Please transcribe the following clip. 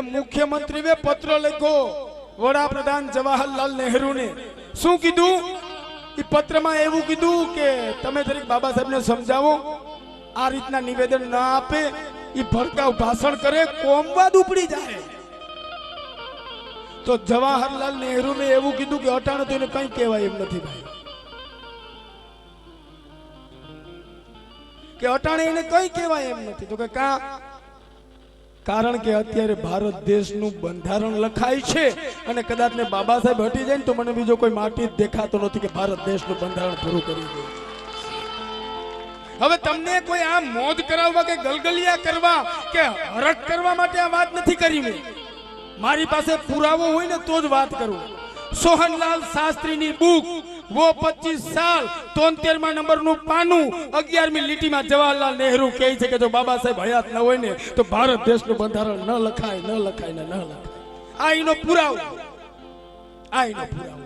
મુખ્યમંત્રીએ પત્ર લખ્યો વડાપ્રધાન જવાહરલાલ નહેરુને. શું કીધું? એ પત્રમાં એવું કીધું કે તમે જરીક બાબા સાહેબને સમજાવો. આ રીતના નિવેદન ના આપે. એ ભડકાવ ભાષણ કરે કોમવાદ ઉપડી જાય. તો જવાહરલાલ નહેરુને એવું કીધું કે અટાણે તો એને કંઈ કહેવાય એમ નથી ભાઈ. કે અટાણે એને કંઈ કહેવાય એમ નથી. તો કે કા કારણ કે અત્યારે ભારત દેશનું બંધારણ લખાય છે અને કદાચ ને બાબા સાહેબ હટી જાય ને તો મને બીજો કોઈ માટી જ દેખાતો નથી કે ભારત દેશનું બંધારણ પૂરું કરી દે. હવે તમને કોઈ આ મોજ કરાવવા કે ગલગલિયા કરવા કે હરખ કરવા માટે આ વાત નથી કરી મેં મારી પાસે પુરાવો હોય ને તો જ વાત કરું. સોહનલાલ શાસ્ત્રીની બુક વો 25 સાલ 73 માં નંબરનું પાનું 11મી લીટીમાં જવાહરલાલ નહેરુ કહે છે કે જો બાબા સાહેબ હયાત ન હોય ને તો ભારત દેશનું બંધારણ ન લખાય ન લખાય ને ન લખાય આ એનો પુરાવો આ એનો પુરાવો